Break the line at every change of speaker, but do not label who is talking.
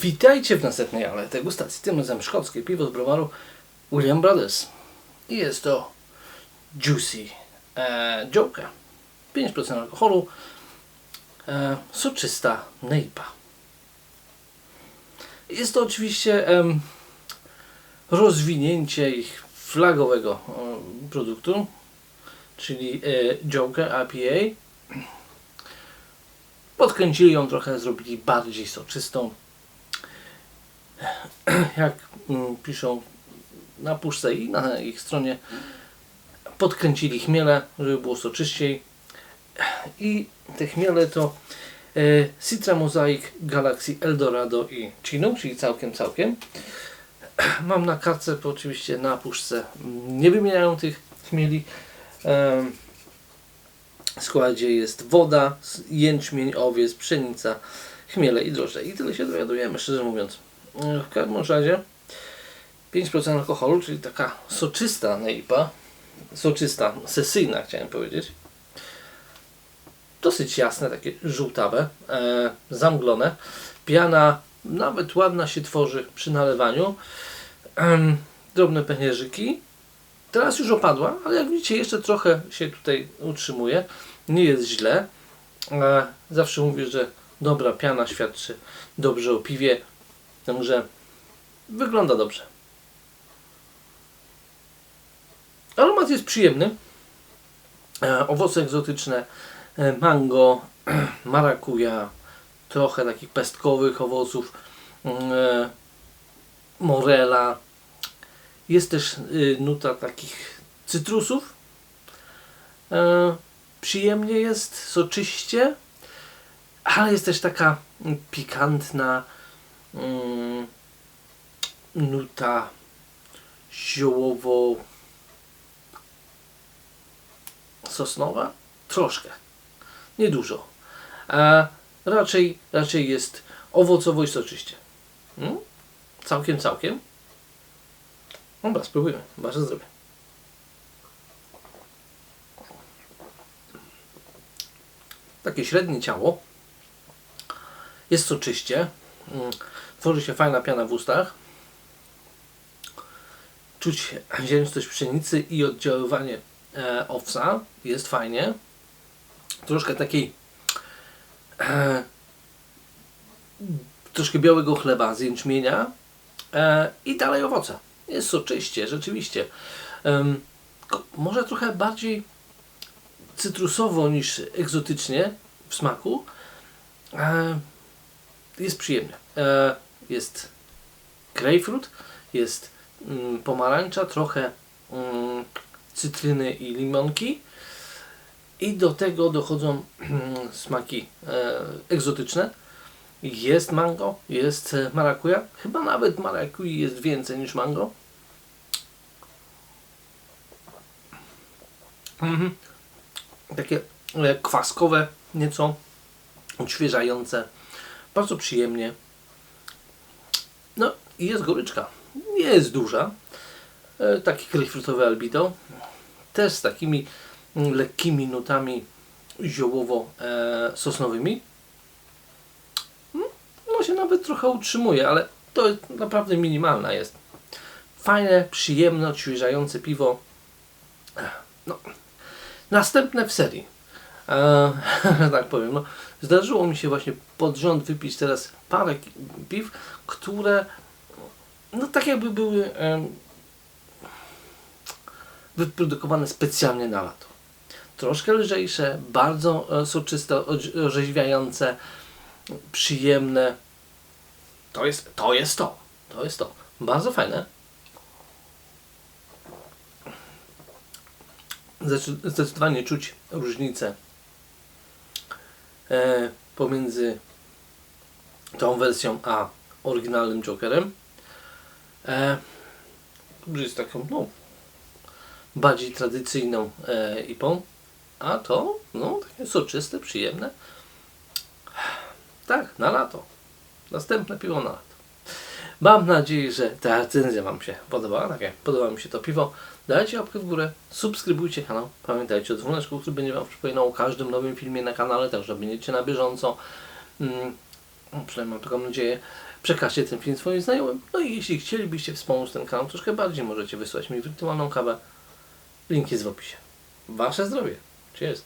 Witajcie w następnej ale degustacji. Tym razem szkockie piwo z browaru William Brothers. I jest to Juicy e, Joker. 5% alkoholu. E, soczysta nejpa. Jest to oczywiście rozwinięcie ich flagowego produktu, czyli e, Joker IPA. Podkręcili ją trochę, zrobili bardziej soczystą jak mm, piszą na puszce i na ich stronie, podkręcili chmiele, żeby było soczyściej. I te chmiele to e, Citra Mosaic, Galaxy Eldorado i Chinook, czyli całkiem, całkiem. Mam na kartce, oczywiście na puszce nie wymieniają tych chmieli. W składzie jest woda, jęczmień, owiec, pszenica, chmiele i drożdże. I tyle się dowiadujemy, szczerze mówiąc. W każdym razie 5% alkoholu, czyli taka soczysta nejpa, soczysta, sesyjna chciałem powiedzieć. Dosyć jasne, takie żółtawe, e, zamglone. Piana nawet ładna się tworzy przy nalewaniu. Drobne pęcherzyki. Teraz już opadła, ale jak widzicie jeszcze trochę się tutaj utrzymuje. Nie jest źle. E, zawsze mówię, że dobra piana świadczy dobrze o piwie. Także wygląda dobrze. Aromat jest przyjemny. E, owoce egzotyczne, e, mango, marakuja, trochę takich pestkowych owoców, mm, e, morela. Jest też y, nuta takich cytrusów. E, przyjemnie jest, soczyście, ale jest też taka pikantna mm, nuta ziołowo sosnowa? Troszkę. Niedużo. Raczej, raczej jest owocowo i soczyście. Mm? Całkiem, całkiem. Dobra, spróbujmy. Bardzo zdrowie. Takie średnie ciało. Jest soczyście. Mm. Tworzy się fajna piana w ustach. Czuć ziemstość pszenicy i oddziaływanie e, owsa. Jest fajnie. Troszkę takiej e, troszkę białego chleba z jęczmienia e, i dalej owoce. Jest soczyście, rzeczywiście. Ko- może trochę bardziej cytrusowo niż egzotycznie w smaku. E, jest przyjemnie. E, jest grapefruit, jest mm, pomarańcza, trochę mm, cytryny i limonki. I do tego dochodzą smaki e, egzotyczne. Jest mango, jest e, marakuja. Chyba nawet marakui jest więcej niż mango. Mhm. Takie e, kwaskowe, nieco odświeżające. Bardzo przyjemnie. No i jest goryczka. Nie jest duża. Taki grejpfrutowy albido. Też z takimi lekkimi nutami ziołowo-sosnowymi. No się nawet trochę utrzymuje, ale to naprawdę minimalna jest. Fajne, przyjemne, odświeżające piwo. No. Następne w serii. E, tak powiem. No, zdarzyło mi się właśnie pod rząd wypić teraz parę piw, które no tak jakby były em, wyprodukowane specjalnie na lato. Troszkę lżejsze, bardzo e, soczyste, orzeźwiające, przyjemne. To jest to. Jest to. to jest to. Bardzo fajne. Zdecy- Zdecydowanie czuć różnicę e, pomiędzy tą wersją a oryginalnym Jokerem. E, jest taką, no, bardziej tradycyjną e, IPą, a to, no, takie soczyste, przyjemne. Tak, na lato. Następne piwo na lato. Mam nadzieję, że ta recenzja Wam się podobała. Tak jak podoba mi się to piwo. Dajcie łapkę w górę, subskrybujcie kanał. Pamiętajcie o dzwoneczku, który będzie Wam przypominał o każdym nowym filmie na kanale, tak że będziecie na bieżąco. Mm, no, przynajmniej mam taką nadzieję. Przekażcie ten film swoim znajomym. No i jeśli chcielibyście wspomóc ten kanał troszkę bardziej, możecie wysłać mi wirtualną kawę. Link jest w opisie. Wasze zdrowie. Cheers.